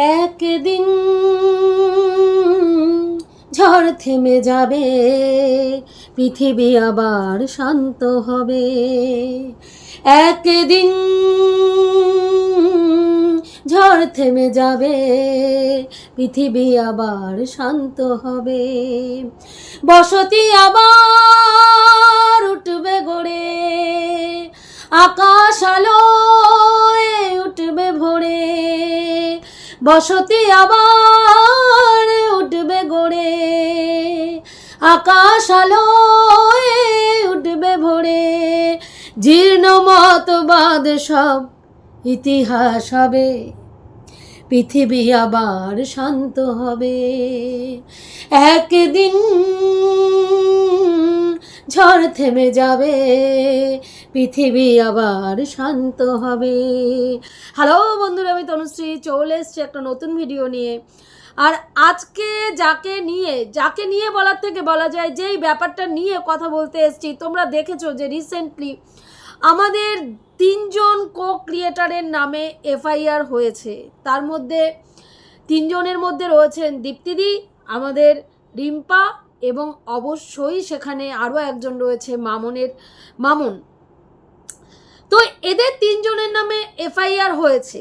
একদিন ঝড় থেমে যাবে, পৃথিবী আবার শান্ত হবে। একদিন ঝড় থেমে যাবে, পৃথিবী আবার শান্ত হবে। বসতি আবার উঠবে গড়ে, আকাশ আলোয় উঠবে ভোরে। বসতি আবার উঠবে গড়ে, আকাশ আলোয় উঠবে ভোরে। জীর্ণ মতবাদ সব ইতিহাস হবে, পৃথিবী আবার শান্ত হবে। একদিন ঝড় থেমে যাবে, পৃথিবী আবার শান্ত হবে। হ্যালো বন্ধুরা, আমি তনুশ্রী, চলে এসছি একটা নতুন ভিডিও নিয়ে। আর আজকে যাকে নিয়ে যাকে নিয়ে বলার থেকে বলা যায়, যেই ব্যাপারটা নিয়ে কথা বলতে এসছি, তোমরা দেখেছ যে রিসেন্টলি আমাদের তিনজন কো ক্রিয়েটারের নামে এফআইআর হয়েছে। তার মধ্যে তিনজনের মধ্যে রয়েছেন দীপ্তিদি, আমাদের রিম্পা এবং অবশ্যই সেখানে আরও একজন রয়েছে, মামনের, মামুন। তো এদের তিনজনের নামে এফআইআর হয়েছে।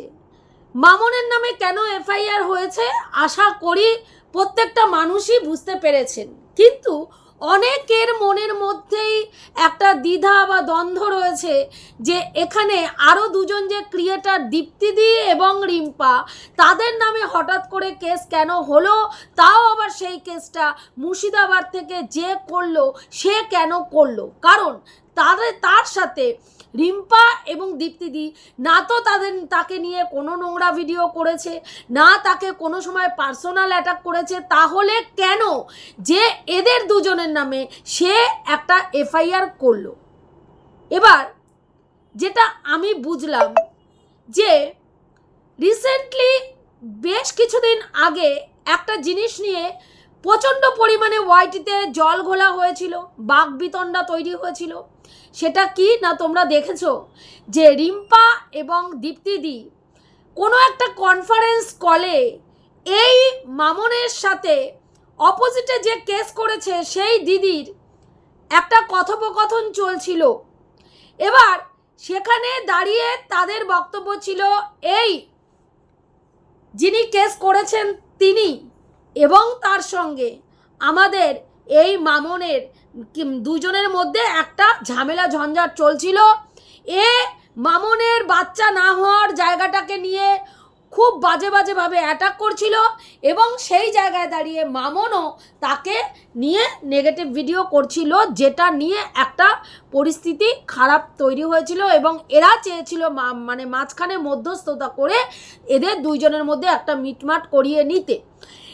মামনের নামে কেন এফআইআর হয়েছে? আশা করি প্রত্যেকটা মানুষই বুঝতে পেরেছেন। কিন্তু অনেকের মনের মধ্যেই একটা দ্বিধা বা দ্বন্দ্ব রয়েছে যে এখানে আরও দুজন যে ক্রিয়েটার দীপ্তিদি এবং রিম্পা, তাদের নামে হঠাৎ করে কেস কেন হলো? তাও আবার সেই কেসটা মুর্শিদাবাদ থেকে যে করল, সে কেন করল? কারণ তাদের, তার সাথে রিম্পা এবং দীপ্তিদি না তো তাদের, তাকে নিয়ে কোনো নোংরা ভিডিও করেছে, না তাকে কোনো সময় পার্সোনাল অ্যাটাক করেছে, তাহলে কেন? যে এদের দুজনের নামে সে একটা এফআইআর করল। এবার যেটা আমি বুঝলাম যে রিসেন্টলি বেশ কিছুদিন আগে একটা জিনিস নিয়ে প্রচণ্ড পরিমাণে ওয়াইটিতে জল ঘোলা হয়েছিল, বাঘ বিতণ্ডা তৈরি হয়েছিল। সেটা কি না তোমরা দেখেছ? যে রিম্পা এবং দীপ্তিদি কোনো একটা কনফারেন্স কলে এই মামনের সাথে অপোজিটে যে কেস করেছে, সেই দিদির একটা কথোপকথন চলছিল। এবার সেখানে দাঁড়িয়ে তাদের বক্তব্য ছিল এই, যিনি কেস করেছেন তিনি। এবং তার সঙ্গে আমাদের এই মামনের দুজনের মধ্যে একটা ঝামেলা ঝঞ্ঝাট চলছিল। এ মামনের বাচ্চা না হওয়ার জায়গাটাকে নিয়ে খুব বাজে বাজেভাবে অ্যাটাক করছিল এবং সেই জায়গায় দাঁড়িয়ে মামনও তাকে নিয়ে নেগেটিভ ভিডিও করছিল, যেটা নিয়ে একটা পরিস্থিতি খারাপ তৈরি হয়েছিল এবং এরা চেয়েছিল মানে মাঝখানে মধ্যস্থতা করে এদের দুইজনের মধ্যে একটা মিটমাট করিয়ে নিতে।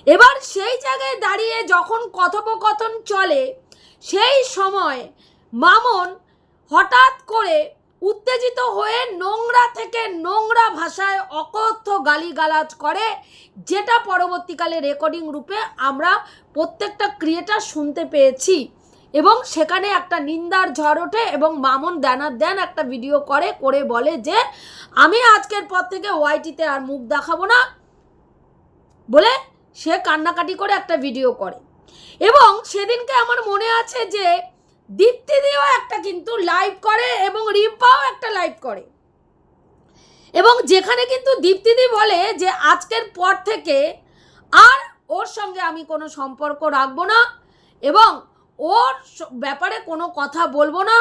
এবার সেই জায়গায় দাঁড়িয়ে যখন কথোপকথন চলে, সেই সময় মামন হঠাৎ করে উত্তেজিত হয়ে নোংরা থেকে নোংরা ভাষায় অকথ্য গালিগালাজ করে, যেটা পরবর্তীকালে রেকর্ডিং রূপে আমরা প্রত্যেকটা ক্রিয়েটার শুনতে পেয়েছি এবং সেখানে একটা নিন্দার ঝড় ওঠে এবং মামন দেনার দেন একটা ভিডিও করে করে বলে যে, আমি আজকের পর থেকে ওয়াইটিতে আর মুখ দেখাবো না। বলে সে কান্নাকাটি করে একটা ভিডিও করে। এবং সেদিনকে আমার মনে আছে যে দীপ্তিদিও একটা কিন্তু লাইভ করে এবং রিম্পাও একটা লাইভ করে। এবং যেখানে কিন্তু দীপ্তিদি বলে যে, আজকের পর থেকে আর ওর সঙ্গে আমি কোনো সম্পর্ক রাখব না এবং ওর ব্যাপারে কোনো কথা বলব না।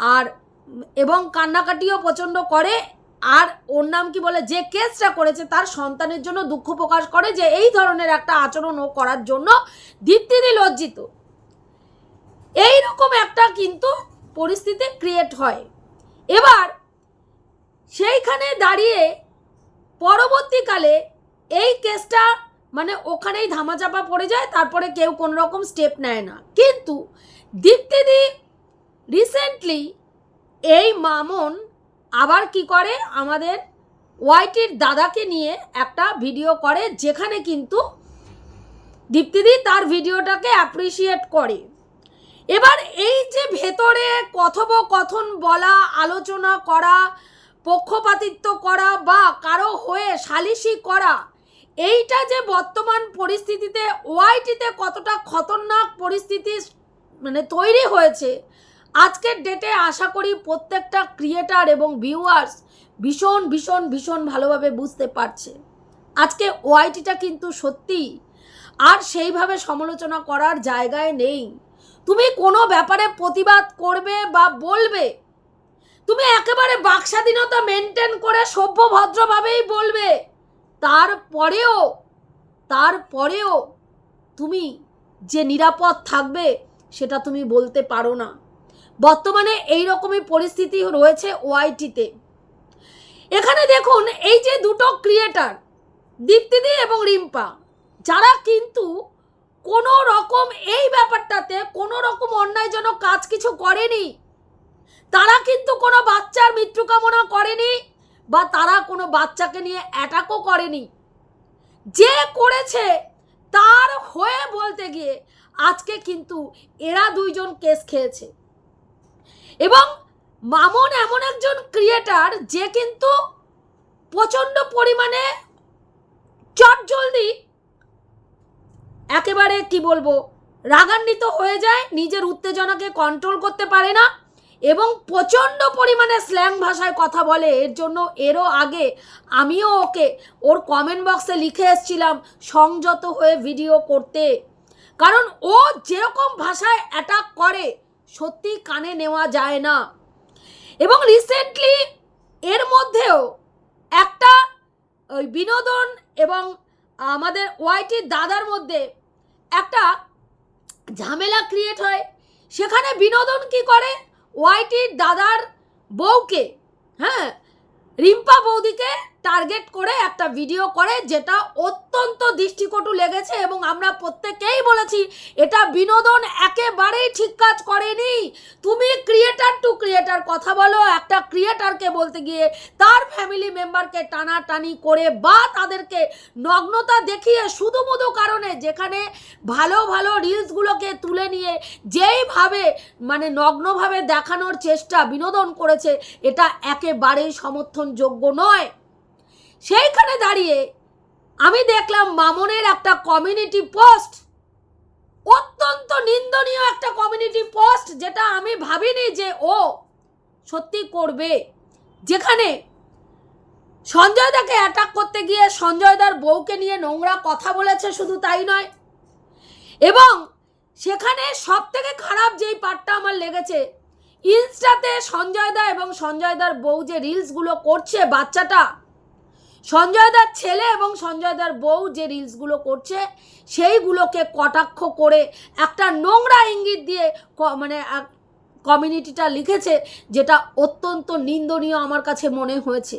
আর এবং কান্নাকাটিও প্রচণ্ড করে আর ওর নাম কি বলে? যে কেসটা করেছে তার সন্তানের জন্য দুঃখ প্রকাশ করে যে এই ধরনের একটা আচরণ ও করার জন্য দীপ্তিদি লজ্জিত। এই রকম একটা কিন্তু পরিস্থিতি ক্রিয়েট হয়। এবার সেইখানে দাঁড়িয়ে পরবর্তীকালে এই কেসটা মানে ওখানেই ধামাচাপা পড়ে যায়, তারপরে কেউ কোনো রকম স্টেপ নেয় না। কিন্তু দীপ্তিদি রিসেন্টলি এই মামন আবার কি করে? আমাদের ওয়াইটির দাদাকে নিয়ে একটা ভিডিও করে, যেখানে কিন্তু দীপ্তিদি তার ভিডিওটাকে অ্যাপ্রিসিয়েট করে। এবার এই যে ভেতরে কথোপকথন বলা, আলোচনা করা, পক্ষপাতিত্ব করা বা কারও হয়ে সালিশি করা, এইটা যে বর্তমান পরিস্থিতিতে ওআইটিতে কতটা খতরনাক পরিস্থিতি মানে তৈরি হয়েছে আজকের ডেটে আশা করি প্রত্যেকটা ক্রিয়েটার এবং ভিউয়ার্স ভীষণ ভীষণ ভীষণ ভালোভাবে বুঝতে পারছে। আজকে ওআইটিটা কিন্তু সত্যি আর সেইভাবে সমালোচনা করার জায়গায় নেই। তুমি কোনো ব্যাপারে প্রতিবাদ করবে বা বলবে? তুমি একেবারে বাকস্বাধীনতা মেনটেন করে সভ্য ভদ্রভাবেই বলবে। তারপরেও তারপরেও তুমি যে নিরাপদ থাকবে সেটা তুমি বলতে পারো না। বর্তমানে এই রকমই পরিস্থিতি রয়েছে ওআইটিতে এখানে দেখুন, এই যে দুটো ক্রিয়েটার দীপ্তিদি এবং রিম্পা, যারা কিন্তু কোনো রকম এই ব্যাপারটাতে কোনো রকম অন্যায়জনক কাজ কিছু করেনি। তারা কিন্তু কোনো বাচ্চার মৃত্যু কামনা করেনি বা তারা কোনো বাচ্চাকে নিয়ে অ্যাটাকও করেনি। যে করেছে তার হয়ে বলতে গিয়ে আজকে কিন্তু এরা দুইজন কেস খেয়েছে। এবং মামুন এমন একজন ক্রিয়েটার যে কিন্তু প্রচণ্ড পরিমাণে চটজলদি একেবারে কি বলব, রাগান্বিত হয়ে যায়, নিজের উত্তেজনাকে কন্ট্রোল করতে পারে না এবং প্রচণ্ড পরিমাণে স্ল্যাং ভাষায় কথা বলে। এর জন্য এরও আগে আমিও ওকে ওর কমেন্ট বক্সে লিখে এসছিলাম সংযত হয়ে ভিডিও করতে। কারণ ও যেরকম ভাষায় অ্যাটাক করে সত্যি কানে নেওয়া যায় না। এবং রিসেন্টলি এর মধ্যেও একটা, ওই বিনোদন এবং আমাদের ওয়াইটির দাদার মধ্যে একটা ঝামেলা ক্রিয়েট হয়। সেখানে বিনোদন কি করে? ওয়াইটির দাদার বউকে হ্যাঁ রিম্পা বৌদিকে টার্গেট করে একটা ভিডিও করে যেটা অত্যন্ত দৃষ্টিকটু লেগেছে এবং আমরা প্রত্যেকেই বলেছি, এটা বিনোদন একেবারেই ঠিক কাজ করেনি। তুমি ক্রিয়েটার টু ক্রিয়েটার কথা বলো, একটা ক্রিয়েটারকে বলতে গিয়ে তার ফ্যামিলি মেম্বারকে টানাটানি করে বা তাদেরকে নগ্নতা দেখিয়ে শুধু মুধু কারণে যেখানে ভালো ভালো রিলসগুলোকে তুলে নিয়ে যেইভাবে মানে নগ্নভাবে দেখানোর চেষ্টা বিনোদন করেছে, এটা একেবারেই সমর্থনযোগ্য নয়। সেইখানে দাঁড়িয়ে আমি দেখলাম মামনের একটা কমিউনিটি পোস্ট অত্যন্ত নিন্দনীয় একটা কমিউনিটি পোস্ট যেটা আমি ভাবিনি যে ও সত্যি করবে। যেখানে সঞ্জয় দাকে অ্যাটাক করতে গিয়ে সঞ্জয় দার বউকে নিয়ে নোংরা কথা বলেছে শুধু তাই নয়। এবং সেখানে সব থেকে খারাপ যেই পার্টটা আমার লেগেছে, ইনস্টাতে সঞ্জয় দা এবং সঞ্জয় দার বউ যে রিলসগুলো করছে বাচ্চাটা সঞ্জয় দার ছেলে এবং সঞ্জয় দার বউ যে রিলসগুলো করছে, সেইগুলোকে কটাক্ষ করে একটা নোংরা ইঙ্গিত দিয়ে মানে কমিউনিটিটা লিখেছে, যেটা অত্যন্ত নিন্দনীয় আমার কাছে মনে হয়েছে।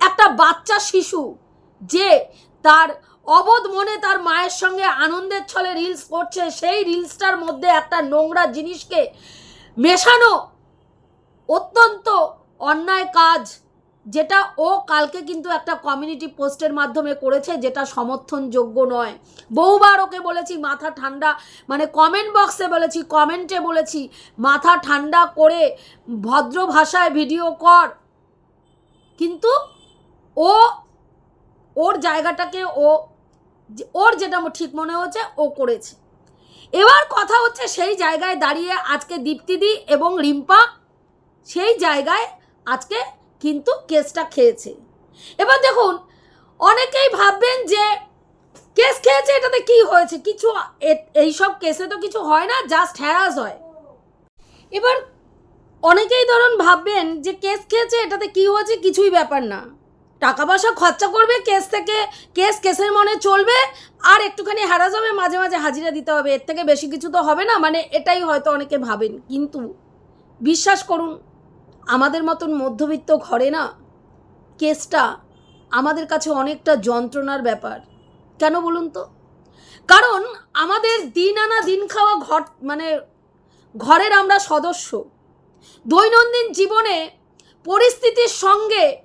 একটা বাচ্চা শিশু যে তার অবোধ মনে তার মায়ের সঙ্গে আনন্দের ছলে রিলস করছে, সেই রিলসটার মধ্যে একটা নোংরা জিনিসকে মেশানো অত্যন্ত অন্যায় কাজ যেটা ও কালকে কিন্তু একটা কমিউনিটি পোস্টের মাধ্যমে করেছে, যেটা সমর্থনযোগ্য নয়। বহুবার ওকে বলেছি, মাথা ঠান্ডা মানে কমেন্ট বক্সে বলেছি কমেন্টে বলেছি, মাথা ঠান্ডা করে ভদ্র ভাষায় ভিডিও কর। কিন্তু ও, ওর জায়গাটাকে ও ওর যেটা ঠিক মনে হচ্ছে ও করেছে। এবার কথা হচ্ছে, সেই জায়গায় দাঁড়িয়ে আজকে দীপ্তিদি এবং রিম্পা, সেই জায়গায় আজকে কিন্তু কেসটা খেয়েছে। এবার দেখুন, অনেকেই ভাববেন যে কেস খেয়েছে, এটাতে কি হয়েছে? কিছু এ- এইসব কেসে তো কিছু হয় না জাস্ট হ্যারাস হয়। এবার অনেকেই ধরুন ভাববেন যে কেস খেয়েছে, এটাতে কি হয়েছে? কিছুই ব্যাপার না। টাকা পয়সা খরচা করবে, কেস থেকে, কেস কেসের মনে চলবে, আর একটুখানি হ্যারাস হবে, মাঝে মাঝে হাজিরা দিতে হবে। এর থেকে বেশি কিছু তো হবে না মানে এটাই হয়তো অনেকে ভাবেন। কিন্তু বিশ্বাস করুন আমাদের মতন মধ্যবিত্ত ঘরে না কেসটা আমাদের কাছে অনেকটা যন্ত্রণার ব্যাপার। কেন বলুন তো? কারণ আমাদের দিন আনা দিন খাওয়া ঘর মানে ঘরের আমরা সদস্য। দৈনন্দিন জীবনে পরিস্থিতির সঙ্গে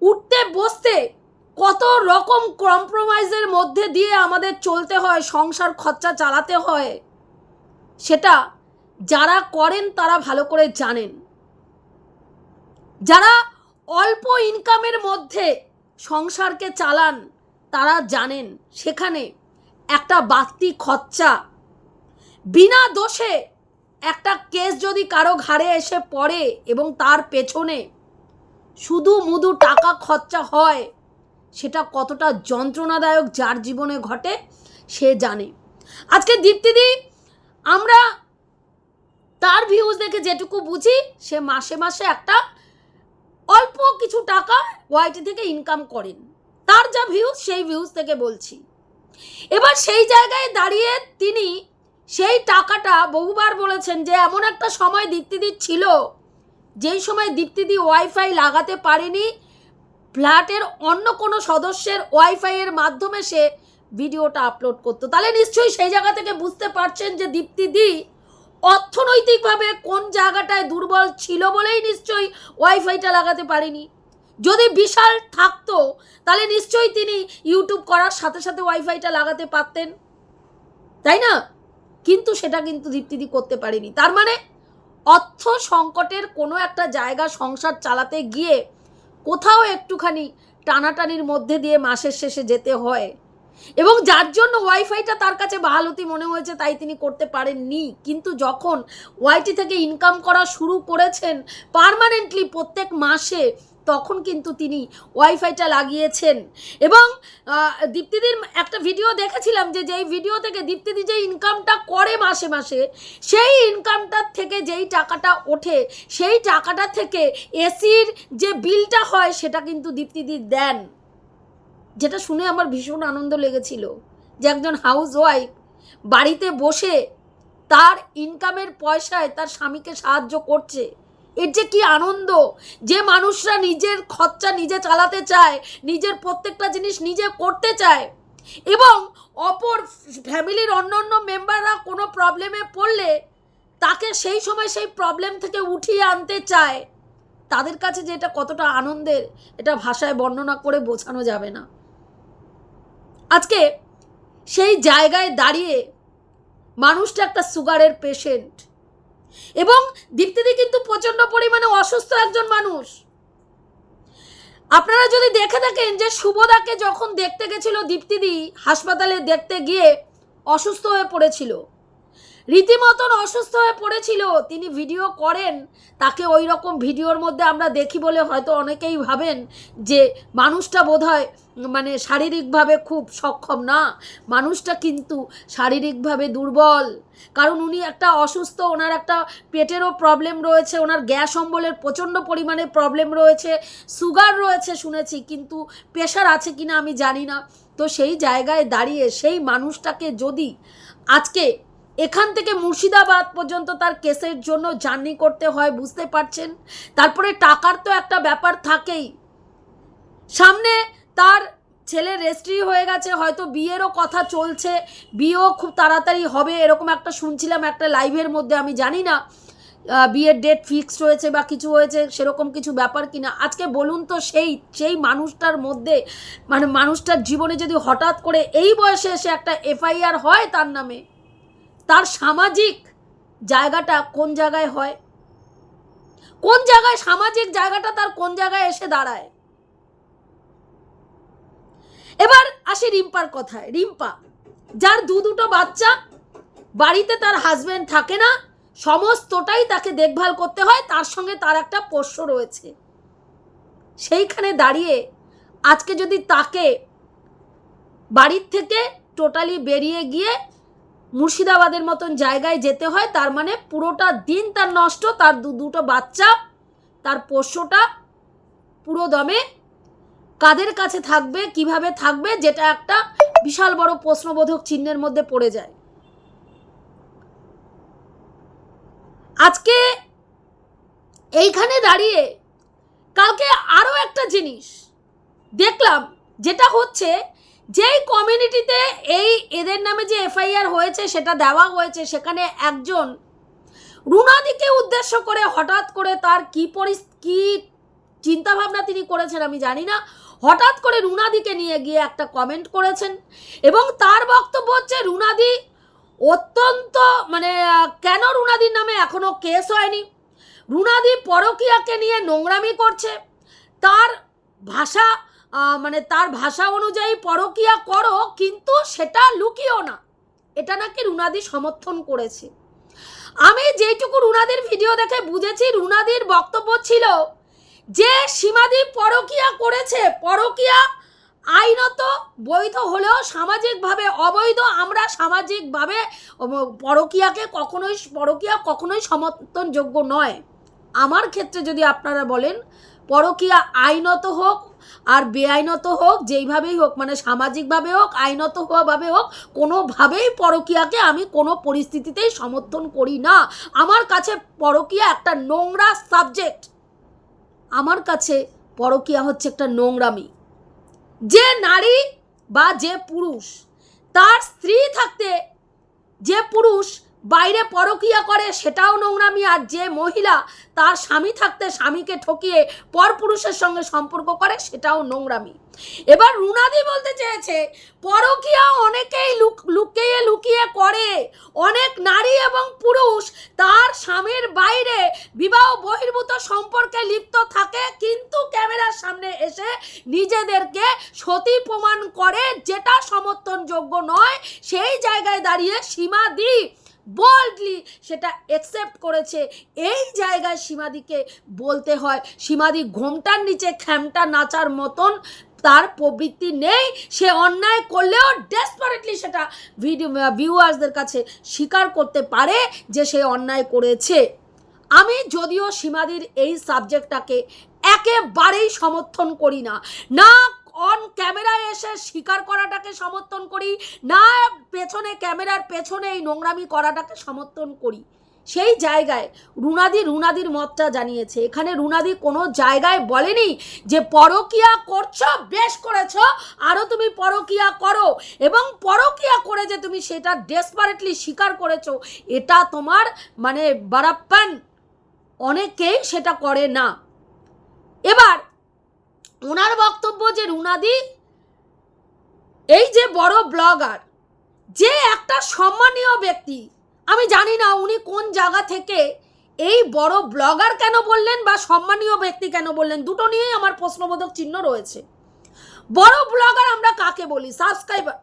উঠতে বসতে কত রকম কম্প্রোমাইজের মধ্যে দিয়ে আমাদের চলতে হয়, সংসার খরচা চালাতে হয়, সেটা যারা করেন তারা ভালো করে জানেন। যারা অল্প ইনকামের মধ্যে সংসারকে চালান, তারা জানেন সেখানে একটা বাড়তি খরচা। বিনা দোষে একটা কেস যদি কারও ঘাড়ে এসে পড়ে এবং তার পেছনে শুধু মুদু টাকা খরচা হয়, সেটা কতটা যন্ত্রণাদায়ক যার জীবনে ঘটে, সে জানে। আজকে দীপ্তিদি, আমরা তার ভিউজ দেখে যেটুকু বুঝি, সে মাসে মাসে একটা অল্প কিছু টাকা ওয়াইটি থেকে ইনকাম করেন। তার যা ভিউজ সেই ভিউজ থেকে বলছি। এবার সেই জায়গায় দাঁড়িয়ে তিনি সেই টাকাটা বহুবার বলেছেন যে, এমন একটা সময় দীপ্তিদির ছিল, যেই সময় দীপ্তিদি ওয়াইফাই লাগাতে পারেনি, ফ্ল্যাটের অন্য কোনো সদস্যের ওয়াইফাইয়ের মাধ্যমে সে ভিডিওটা আপলোড করতো। তাহলে নিশ্চয়ই সেই জায়গা থেকে বুঝতে পারছেন যে দীপ্তিদি অর্থনৈতিকভাবে কোন জায়গাটায় দুর্বল ছিল বলেই নিশ্চয়ই ওয়াইফাইটা লাগাতে পারেনি। যদি বিশাল থাকতো, তাহলে নিশ্চয়ই তিনি ইউটিউব করার সাথে সাথে ওয়াইফাইটা লাগাতে পারতেন। তাই না? কিন্তু সেটা কিন্তু দীপ্তিদি করতে পারেনি। তার মানে অর্থ সংকটের কোনো একটা জায়গা সংসার চালাতে গিয়ে কোথাও একটুখানি টানাটানির মধ্যে দিয়ে মাসের শেষে যেতে হয়। এবং যার জন্য ওয়াইফাইটা তার কাছে বাহালতি মনে হয়েছে, তাই তিনি করতে পারেননি। কিন্তু যখন ওয়াইটি থেকে ইনকাম করা শুরু করেছেন পার্মানেন্টলি প্রত্যেক মাসে, তখন কিন্তু তিনি ওয়াইফাইটা লাগিয়েছেন। এবং দীপ্তিদির একটা ভিডিও দেখেছিলাম যে, যেই ভিডিও থেকে দীপ্তিদি যে ইনকামটা করে মাসে মাসে, সেই ইনকামটার থেকে যেই টাকাটা ওঠে, সেই টাকাটা থেকে এসির যে বিলটা হয়, সেটা কিন্তু দীপ্তিদি দেন। যেটা শুনে আমার ভীষণ আনন্দ লেগেছিল যে একজন হাউস ওয়াইফ বাড়িতে বসে তার ইনকামের পয়সায় তার স্বামীকে সাহায্য করছে। এর যে কি আনন্দ যে মানুষরা নিজের খরচা নিজে চালাতে চায়, নিজের প্রত্যেকটা জিনিস নিজে করতে চায় এবং অপর ফ্যামিলির অন্য অন্য মেম্বাররা কোনো প্রবলেমে পড়লে তাকে সেই সময় সেই প্রবলেম থেকে উঠিয়ে আনতে চায়। তাদের কাছে যে এটা কতটা আনন্দের, এটা ভাষায় বর্ণনা করে বোঝানো যাবে না। আজকে সেই জায়গায় দাঁড়িয়ে মানুষটা একটা সুগারের পেশেন্ট এবং দীপ্তিদি কিন্তু প্রচণ্ড পরিমাণে অসুস্থ একজন মানুষ। আপনারা যদি দেখে থাকেন যে শুভদাকে যখন দেখতে গেছিল দীপ্তিদি হাসপাতালে দেখতে গিয়ে অসুস্থ হয়ে পড়েছিল রীতিমতন অসুস্থ হয়ে পড়েছিল। তিনি ভিডিও করেন। তাকে ওই রকম ভিডিওর মধ্যে আমরা দেখি বলে হয়তো অনেকেই ভাবেন যে, মানুষটা বোধহয় মানে শারীরিকভাবে খুব সক্ষম না। মানুষটা কিন্তু শারীরিকভাবে দুর্বল। কারণ উনি একটা অসুস্থ, ওনার একটা পেটেরও প্রবলেম রয়েছে, ওনার গ্যাস অম্বলের প্রচণ্ড পরিমাণে প্রবলেম রয়েছে সুগার রয়েছে শুনেছি, কিন্তু প্রেশার আছে কিনা আমি জানি না। তো সেই জায়গায় দাঁড়িয়ে সেই মানুষটাকে যদি আজকে এখান থেকে মুর্শিদাবাদ পর্যন্ত তার কেসের জন্য জার্নি করতে হয়, বুঝতে পারছেন? তারপরে টাকার তো একটা ব্যাপার থাকেই। সামনে তার ছেলে রেজিস্ট্রি হয়ে গেছে, হয়তো বিয়েরও কথা চলছে, বিয়েও খুব তাড়াতাড়ি হবে, এরকম একটা শুনছিলাম একটা লাইভের মধ্যে, আমি জানি না বিয়ের ডেট ফিক্সড হয়েছে বা কিছু হয়েছে, সেরকম কিছু ব্যাপার কিনা। আজকে বলুন তো সেই সেই মানুষটার মধ্যে মানে মানুষটার জীবনে যদি হঠাৎ করে এই বয়সে এসে একটা এফআইআর হয় তার নামে তার সামাজিক জায়গাটা কোন জায়গায় হয়? কোন জায়গায় সামাজিক জায়গাটা তার কোন জায়গায় এসে দাঁড়ায়? এবার আসি রিম্পার কথায়। রিম্পা, যার দু দুটো বাচ্চা, বাড়িতে তার হাজবেন্ড থাকে না, সমস্তটাই তাকে দেখভাল করতে হয়, তার সঙ্গে তার একটা পোষ্য রয়েছে। সেইখানে দাঁড়িয়ে আজকে যদি তাকে বাড়ির থেকে টোটালি বেরিয়ে গিয়ে মুর্শিদাবাদের মতন জায়গায় যেতে হয়, তার মানে পুরোটা দিন তার নষ্ট, তার দু দুটো বাচ্চা, তার পোষ্যটা পুরো দমে কাদের কাছে থাকবে, কীভাবে থাকবে, যেটা একটা বিশাল বড় প্রশ্নবোধক চিহ্নের মধ্যে পড়ে যায়। আজকে এইখানে দাঁড়িয়ে কালকে আরও একটা জিনিস দেখলাম, যেটা হচ্ছে যেই কমিউনিটিতে এই এদের নামে যে এফআইআর হয়েছে, সেটা দেওয়া হয়েছে, সেখানে একজন রুনাদিকে উদ্দেশ্য করে হঠাৎ করে তার কি পরিস, কি চিন্তাভাবনা তিনি করেছেন আমি জানি না। হঠাৎ করে রুনাদিকে নিয়ে গিয়ে একটা কমেন্ট করেছেন এবং তার বক্তব্য হচ্ছে, রুনাদি অত্যন্ত মানে কেন রুনাদির নামে এখনও কেস হয়নি? রুনাদি পরকিয়াকে নিয়ে নোংরামি করছে। তার ভাষা মানে তার ভাষা অনুযায়ী পরকিয়া করো, কিন্তু সেটা লুকিও না। এটা নাকি রুনাদি সমর্থন করেছে। আমি যেইটুকু রুনাদির ভিডিও দেখে বুঝেছি, রুনাদির বক্তব্য ছিল যে সীমাদি পরকিয়া করেছে, পরকিয়া আইনত বৈধ হলেও সামাজিকভাবে অবৈধ। আমরা সামাজিকভাবে পরকিয়াকে কখনোই, পরকিয়া কখনোই সমর্থনযোগ্য নয়। আমার ক্ষেত্রে যদি আপনারা বলেন পরকিয়া আইনত হোক আর বেআইনত হোক, যেইভাবেই হোক মানে সামাজিকভাবে হোক, আইনত ভাবে হোক, কোনোভাবেই পরকিয়াকে আমি কোনো পরিস্থিতিতেই সমর্থন করি না। আমার কাছে পরকিয়া একটা নোংরা সাবজেক্ট আমার কাছে পরকিয়া হচ্ছে একটা নোংরামি। যে নারী বা যে পুরুষ, তার স্ত্রী থাকতে যে পুরুষ বাইরে পরকিয়া করে, সেটাও নোংরামি। আর যে মহিলা তার স্বামী থাকতে স্বামীকে ঠকিয়ে পরপুরুষের সঙ্গে সম্পর্ক করে, সেটাও নোংরামি। এবার রুনাদি বলতে চেয়েছে, পরকিয়া অনেকেই লুক, লুকিয়ে লুকিয়ে করে। অনেক নারী এবং পুরুষ তার স্বামীর বাইরে বিবাহ বহির্ভূত সম্পর্কে লিপ্ত থাকে, কিন্তু ক্যামেরার সামনে এসে নিজেদেরকে সতী প্রমাণ করে, যেটা সমর্থনযোগ্য নয়, সেই জায়গায় দাঁড়িয়ে সীমাদি বোল্ডলি সেটা অ্যাকসেপ্ট করেছে। এই জায়গায় সীমাদিকে বলতে হয়, সীমাদি ঘোমটার নিচে, খ্যামটা নাচার মতন তার প্রবৃত্তি নেই। সে অন্যায় করলেও ডেসপারেটলি সেটা ভিডিও ভিউয়ার্সদের কাছে স্বীকার করতে পারে যে সে অন্যায় করেছে। আমি যদিও সীমাদির এই সাবজেক্টটাকে একেবারেই সমর্থন করি না। না অন ক্যামেরায় এসে স্বীকার করাটাকে সমর্থন করি, না পেছনে ক্যামেরার পেছনে এই নোংরামি করাটাকে সমর্থন করি। সেই জায়গায় রুনাদি রুনাদির মতটা জানিয়েছে। এখানে রুনাদি কোনো জায়গায় বলেনি যে পরকিয়া করছ, বেশ করেছ আরও তুমি পরকিয়া করো এবং পরকিয়া করে যে তুমি সেটা ডেসপারেটলি স্বীকার করেছ, এটা তোমার মানে বারাপ্পান। অনেকেই সেটা করে না। এবার ওনার বক্তব্য যে রুনাদি এই যে বড় ব্লগার, যে একটা সম্মানীয় ব্যক্তি, আমি জানি না উনি কোন জায়গা থেকে এই বড় ব্লগার কেন বললেন বা সম্মানীয় ব্যক্তি কেন বললেন, দুটো নিয়েই আমার প্রশ্নবোধক চিহ্ন রয়েছে। বড় ব্লগার আমরা কাকে বলি? সাবস্ক্রাইবার।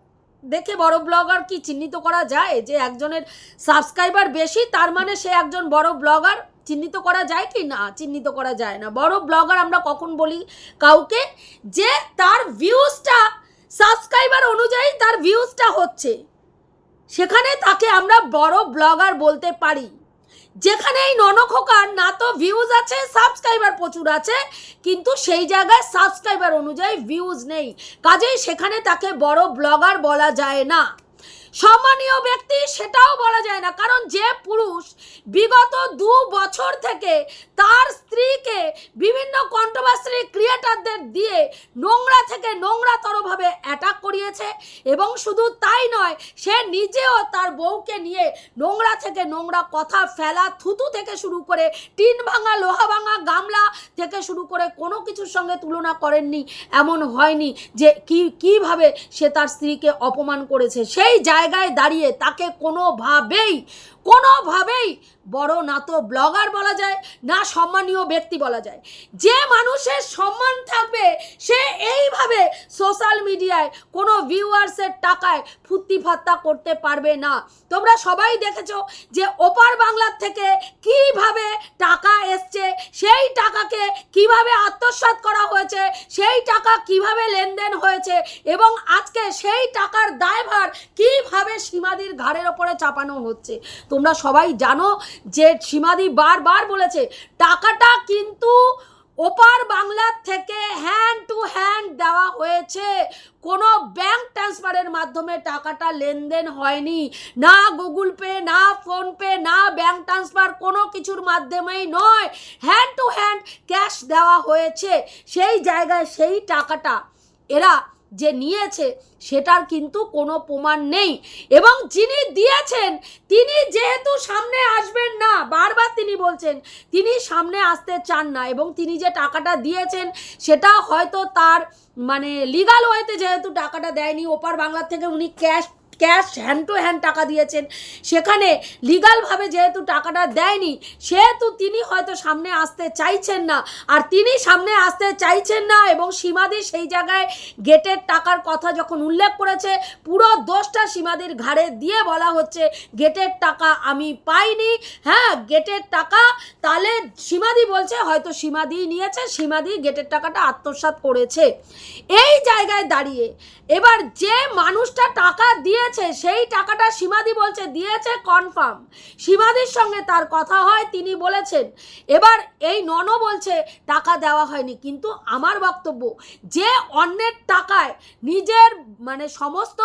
দেখে বড় ব্লগার কি চিহ্নিত করা যায়? যে একজনের সাবস্ক্রাইবার বেশি, তার মানে সে একজন বড় ব্লগার, চিহ্নিত করা যায় কি? না, চিহ্নিত করা যায় না। বড় ব্লগার আমরা কখন বলি? কাউকে যে তার ভিউজটা সাবস্ক্রাইবার অনুযায়ী তার ভিউজটা হচ্ছে। সেখানে তাকে আমরা বড় ব্লগার বলতে পারি। যেখানে এই ননখোকার না তো ভিউজ আছে সাবস্ক্রাইবার প্রচুর আছে, কিন্তু সেই জায়গায় সাবস্ক্রাইবার অনুযায়ী ভিউজ নেই। কাজেই সেখানে তাকে বড় ব্লগার বলা যায় না। সম্মানীয় ব্যক্তি, সেটাও বলা যায় না। কারণ যে পুরুষ বিগত দু বছর থেকে তার স্ত্রীকে বিভিন্ন কন্ট্রোভার্সি ক্রিয়েটারদের দিয়ে নোংরা থেকে নোংরাতরভাবে অ্যাটাক করিয়েছে এবং শুধু তাই নয়, সে নিজেও তার বউকে নিয়ে নোংরা থেকে নোংরা কথা ফেলা, থুতু থেকে শুরু করে টিন ভাঙা, লোহা ভাঙা, গামলা থেকে শুরু করে কোনো কিছুর সঙ্গে তুলনা করেননি। এমন হয়নি যে কি, কীভাবে সে তার স্ত্রীকে অপমান করেছে। সেই জায়গায় দাঁড়িয়ে তাকে কোনোভাবেই কোনোভাবেই বড় না তো ব্লগার বলা যায়, না সম্মানীয় ব্যক্তি বলা যায়। যে মানুষের সম্মান থাকবে, সে এইভাবে সোশ্যাল মিডিয়ায় কোনো ভিউয়ার্সের টাকায় ফুর্তি ফাত্তা করতে পারবে না। তোমরা সবাই দেখেছ যে ওপার বাংলার থেকে কীভাবে টাকা এসছে, সেই টাকাকে কীভাবে আত্মসাৎ করা হয়েছে, সেই টাকা কীভাবে লেনদেন হয়েছে এবং আজকে সেই টাকার দায়ভার কীভাবে সীমাদির ঘাড়ের ওপরে চাপানো হচ্ছে। তোমরা সবাই জানো যে সীমাদি বারবার বলেছে, টাকাটা কিন্তু ওপার বাংলার থেকে হ্যান্ড টু হ্যান্ড দেওয়া হয়েছে। কোনো ব্যাংক ট্রান্সফারের মাধ্যমে টাকাটা লেনদেন হয়নি। না গুগল পে না ফোনপে না ব্যাংক ট্রান্সফার কোনো কিছুর মাধ্যমেই নয়। হ্যান্ড টু হ্যান্ড ক্যাশ দেওয়া হয়েছে। সেই জায়গায় সেই টাকাটা এরা যে নিয়েছে সেটার কিন্তু কোনো প্রমাণ নেই। এবং যিনি দিয়েছেন, তিনি যেহেতু সামনে আসবেন না, বারবার তিনি বলছেন, তিনি সামনে আসতে চান না এবং তিনি যে টাকাটা দিয়েছেন, সেটা হয়তো তার মানে লিগাল ওয়েতে যেহেতু টাকাটা দেয়নি, ওপার বাংলার থেকে উনি cash cash hand to hand টাকা দিয়েছেন। সেখানে লিগালভাবে যেহেতু টাকাটা দেয়নি, সেহেতু তিনি হয়তো সামনে আসতে চাইছেন না। আর তিনি সামনে আসতে চাইছেন না এবং সীমাদি সেই জায়গায় গেটের টাকার কথা যখন উল্লেখ করেছে, পুরো দোষটা সীমাদির ঘাড়ে দিয়ে বলা হচ্ছে, গেটের টাকা আমি পাইনি। হ্যাঁ গেটের টাকা, তাহলে সীমাদি বলছে, হয়তো সীমাদি নিয়েছে, সীমাদি গেটের টাকাটা আত্মসাৎ করেছে। এই জায়গায় দাঁড়িয়ে এবার যে মানুষটা টাকা দিয়েছে, সেই টাকাটা সীমাদি বলছে, দিয়েছে কনফার্ম সীমাদির সঙ্গে তার কথা হয়, তিনি বলেছেন, এবার এই নন বলছে, টাকা দেওয়া হয়নি। কিন্তু আমার বক্তব্য, যে অন্যের টাকায় নিজের মানে সমস্ত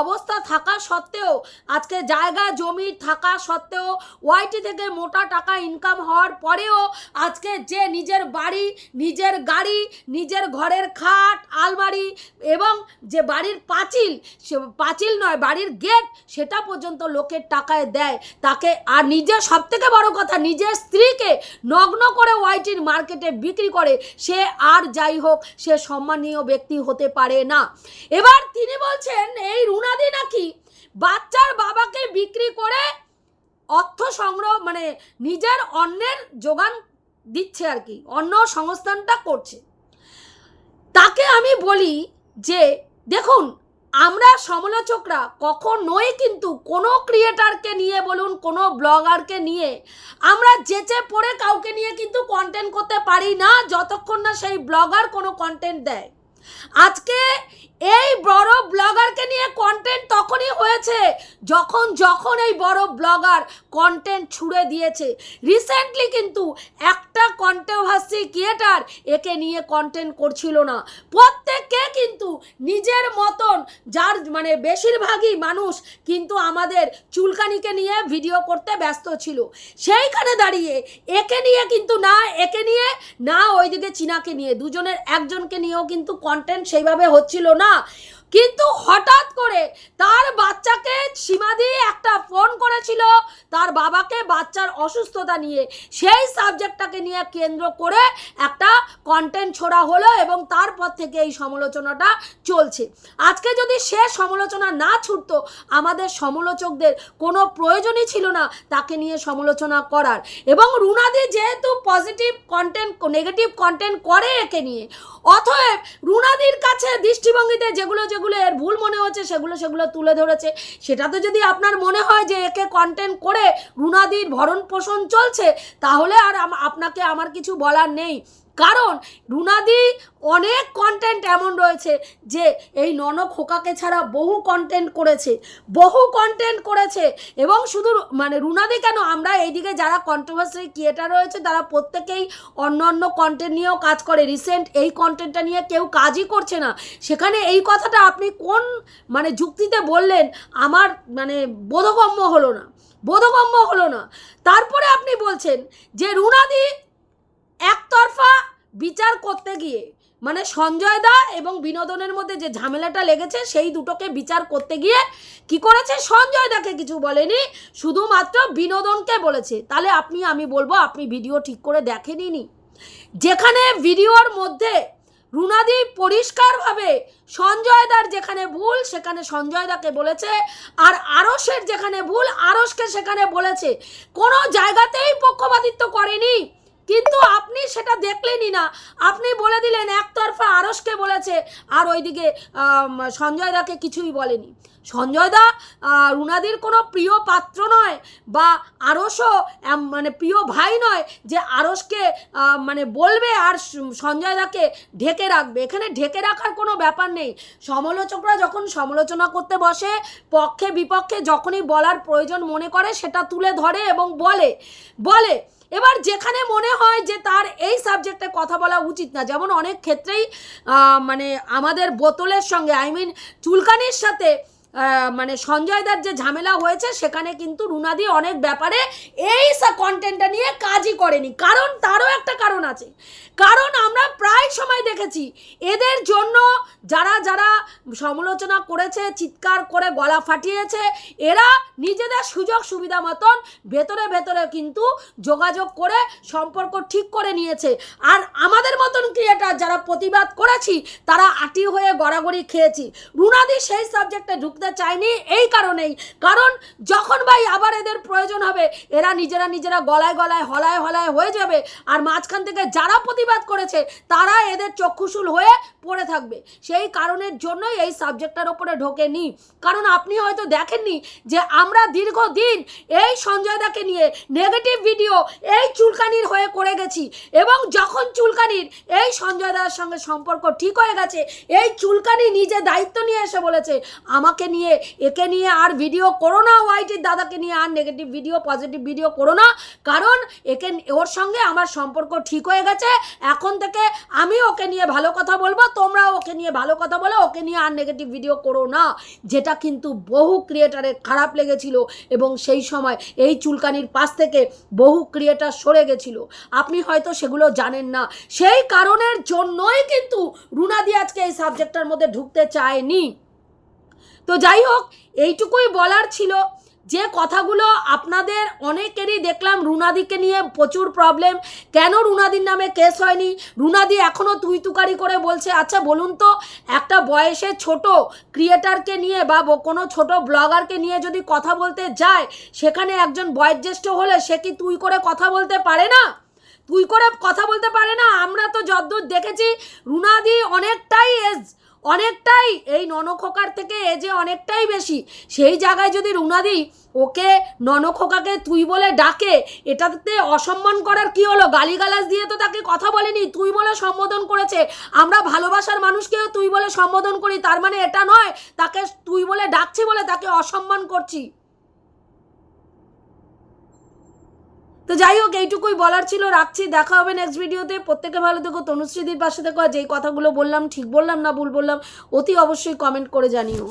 অবস্থা থাকা সত্ত্বেও, আজকে জায়গা, জমি থাকা সত্ত্বেও, ওয়াইটি থেকে মোটা টাকা ইনকাম হওয়ার পরেও, আজকে যে নিজের বাড়ি, নিজের গাড়ি, নিজের ঘরের খাট, আলমারি এবং যে বাড়ির পাঁচিল, সে পাঁচিল নয় বাড়ির গেট সেটা পর্যন্ত লোকের টাকায় দেয়। তাকে আর নিজের সব থেকে বড় কথা, নিজের স্ত্রীকে নগ্ন করে ওয়াইটির মার্কেটে বিক্রি করে, সে আর যাই হোক, সে সম্মানীয় ব্যক্তি হতে পারে না। এবার তিনি বলছেন, এই রুনাদি নাকি বাচ্চার বাবাকে বিক্রি করে অর্থ সংগ্রহ মানে নিজের অন্যের যোগান দিচ্ছে আর কি অন্য সংস্থানটা করছে। তাকে আমি বলি যে, দেখুন আমরা সমালোচকরা কখনোই কিন্তু কোনো ক্রিয়েটারকে নিয়ে বলুন, কোনো ব্লগারকে নিয়ে আমরা যেচে পড়ে কাউকে নিয়ে কিন্তু কন্টেন্ট করতে পারি না, যতক্ষণ না সেই ব্লগার কোনো কন্টেন্ট দেয়। আজকে এই বড় ব্লগারকে নিয়ে কন্টেন্ট তখনই হয়েছে যখন যখন এই বড় ব্লগার কন্টেন্ট ছুড়ে দিয়েছে। রিসেন্টলি কিন্তু একটা কন্ট্রোভার্সি ক্রিয়েটার একে নিয়ে কন্টেন্ট করছিল না। প্রত্যেককে কিন্তু নিজের মতন, যার মানে বেশিরভাগই মানুষ কিন্তু আমাদের চুলকানিকে নিয়ে ভিডিও করতে ব্যস্ত ছিল। সেইখানে দাঁড়িয়ে একে নিয়ে কিন্তু না, একে নিয়ে না ওইদিকে চীনাকে নিয়ে, দুজনের একজনকে নিয়েও কিন্তু কন্টেন্ট সেইভাবে হচ্ছিল না। কিন্তু হঠাৎ করে তার বাচ্চাকে সীমাদি একটা ফোন করেছিল তার বাবাকে বাচ্চার অসুস্থতা নিয়ে। সেই সাবজেক্টটাকে নিয়ে কেন্দ্র করে একটা কন্টেন্ট ছোড়া হলো এবং তারপর থেকে এই সমালোচনাটা চলছে। আজকে যদি সে সমালোচনা না ছুটতো, আমাদের সমালোচকদের কোনো প্রয়োজনই ছিল না তাকে নিয়ে সমালোচনা করার। এবং রুনাদি যেহেতু পজিটিভ কন্টেন্ট নেগেটিভ কন্টেন্ট করে একে নিয়ে, অতএব রুনাদির কাছে দৃষ্টিভঙ্গিতে যেগুলো যেগুলো এর ভুল মনে হচ্ছে, সেগুলো সেগুলো তুলে ধরেছে। সেটাতে যদি আপনার মনে হয় যে একে কন্টেন্ট করে রুনাদির ভরণ পোষণ চলছে, তাহলে আর আপনাকে আমার কিছু বলার নেই। কারণ রুনাদি অনেক কন্টেন্ট এমন রয়েছে যে এই নন খোকাকে ছাড়া বহু কন্টেন্ট করেছে, বহু কন্টেন্ট করেছে এবং শুধু মানে রুনাদি কেন? আমরা এইদিকে যারা কন্ট্রোভার্সি ক্রিয়েটার রয়েছে, তারা প্রত্যেকেই অন্য অন্য কন্টেন্ট নিয়েও কাজ করে। রিসেন্ট এই কন্টেন্টটা নিয়ে কেউ কাজই করছে না। সেখানে এই কথাটা আপনি কোন মানে যুক্তিতে বললেন, আমার মানে বোধগম্য হলো না। বোধগম্য হলো না। তারপরে আপনি বলছেন যে রুনাদি একতরফা বিচার করতে গিয়ে মানে সঞ্জয় দা এবং বিনোদনের মধ্যে যে ঝামেলাটা লেগেছে, সেই দুটোকে বিচার করতে গিয়ে কি করেছে? সঞ্জয় দাকে কিছু বলেনি, শুধুমাত্র বিনোদনকে বলেছে। তাহলে আপনি, আমি বলব, আপনি ভিডিও ঠিক করে দেখেনি যেখানে ভিডিওর মধ্যে রুনাদি পরিষ্কারভাবে সঞ্জয় দার যেখানে ভুল, সেখানে সঞ্জয় দাকে বলেছে, আর আরসের যেখানে ভুল আরসকে সেখানে বলেছে। কোনো জায়গাতেই পক্ষপাতিত্ব করেনি। কিন্তু আপনি সেটা দেখলেনই না। আপনি বলে দিলেন, একতরফা আরসকে বলেছে। আর ওইদিকে সঞ্জয় দাকে কিছুই বলেনি। সঞ্জয় দা রুনাদির কোনো প্রিয় পাত্র নয় বা আরসও মানে প্রিয় ভাই নয় যে আরসকে মানে বলবে আর সঞ্জয় দাকে ঢেকে রাখবে। এখানে ঢেকে রাখার কোনো ব্যাপার নেই। সমালোচকরা যখন সমালোচনা করতে বসে পক্ষে বিপক্ষে যখনই বলার প্রয়োজন মনে করে, সেটা তুলে ধরে এবং বলে। বলে এবার যেখানে মনে হয় যে তার এই সাবজেক্টে কথা বলা উচিত না, যেমন অনেক ক্ষেত্রেই মানে আমাদের বোতলের সঙ্গে আই মিন চুলকানির সাথে মানে সঞ্জয় দার যে ঝামেলা হয়েছে, সেখানে কিন্তু রুনাদি অনেক ব্যাপারে এই কন্টেন্টটা নিয়ে কাজই করেনি। কারণ তারও একটা কারণ আছে। কারণ আমরা প্রায় সময় দেখেছি, এদের জন্য যারা যারা সমালোচনা করেছে, চিৎকার করে গলা ফাটিয়েছে, এরা নিজেদের সুযোগ সুবিধা মতন ভেতরে ভেতরে কিন্তু যোগাযোগ করে সম্পর্ক ঠিক করে নিয়েছে। আর আমাদের মতন ক্রিয়েটার যারা প্রতিবাদ করেছি, তারা আটি হয়ে গড়াগড়ি খেয়েছি। রুনাদি সেই সাবজেক্টে ঢুকতে ঢুকতে চায়নি এই কারণেই। কারণ যখন ভাই আবার এদের প্রয়োজন হবে, এরা নিজেরা নিজেরা গলায় গলায়, হলায় হলায় হয়ে যাবে। আর মাঝখান থেকে যারা প্রতিবাদ করেছে, তারা এদের চক্ষুশুল হয়ে পড়ে থাকবে। সেই কারণের জন্যই এই সাবজেক্টটার ওপরে ঢোকেনি। কারণ আপনি হয়তো দেখেননি যে আমরা দীর্ঘদিন এই সঞ্জয় দাকে নিয়ে নেগেটিভ ভিডিও এই চুলকানির হয়ে করে গেছি। এবং যখন চুলকানির এই সঞ্জয় দার সঙ্গে সম্পর্ক ঠিক হয়ে গেছে, এই চুলকানি নিজে দায়িত্ব নিয়ে এসে বলেছে, আমাকে নিয়ে, একে নিয়ে আর ভিডিও করো না ওয়াইটির দাদাকে নিয়ে আর নেগেটিভ ভিডিও পজিটিভ ভিডিও করো না। কারণ একে, ওর সঙ্গে আমার সম্পর্ক ঠিক হয়ে গেছে। এখন থেকে আমি ওকে নিয়ে ভালো কথা বলব, তোমরা ওকে নিয়ে ভালো কথা বলো, ওকে নিয়ে আর নেগেটিভ ভিডিও করো না। যেটা কিন্তু বহু ক্রিয়েটারের খারাপ লেগেছিল এবং সেই সময় এই চুলকানির পাশ থেকে বহু ক্রিয়েটার সরে গেছিল। আপনি হয়তো সেগুলো জানেন না। সেই কারণের জন্যই কিন্তু রুনাদি আজকে এই সাবজেক্টটার মধ্যে ঢুকতে চায়নি। তো যাই হোক, এইটুকুই বলার ছিল। যে কথাগুলো আপনাদের অনেকেরই দেখলাম, রুনাদিকে নিয়ে প্রচুর প্রবলেম কেন রুনাদির নামে কেস হয়নি? রুনাদি এখনও তুই তুকারি করে বলছে আচ্ছা বলুন তো, একটা বয়সে ছোট ক্রিয়েটারকে নিয়ে বা কোনো ছোট ব্লগারকে নিয়ে যদি কথা বলতে যায়, সেখানে একজন বয়োজ্যেষ্ঠ হলে সে কি তুই করে কথা বলতে পারে না? তুই করে কথা বলতে পারে না? আমরা তো যদ্দূর দেখেছি, রুনাদি অনেকটাই এজ অনেকটাই, এই ননখোকার থেকে এজে অনেকটাই বেশি, সেই জায়গায় যদি রুনা দিই, ওকে ননখোকাকে তুই বলে ডাকে, এটাতে অসম্মান করার কি হলো? গালিগালাজ দিয়ে তো তাকে কথা বলেনি, তুই বলে সম্বোধন করেছে। আমরা ভালোবাসার মানুষকেও তুই বলে সম্বোধন করি, তার মানে এটা নয়, তাকে তুই বলে ডাকছি বলে তাকে অসম্মান করছি। তো যাই হোক, এইটুকুই বলার ছিল, রাখছি, দেখা হবে নেক্সট ভিডিওতে প্রত্যেকে ভালো দেখো তনুশ্রীদির পাশে দেখো আর যেই কথাগুলো বললাম, ঠিক বললাম না ভুল বললাম, অতি অবশ্যই কমেন্ট করে জানিও।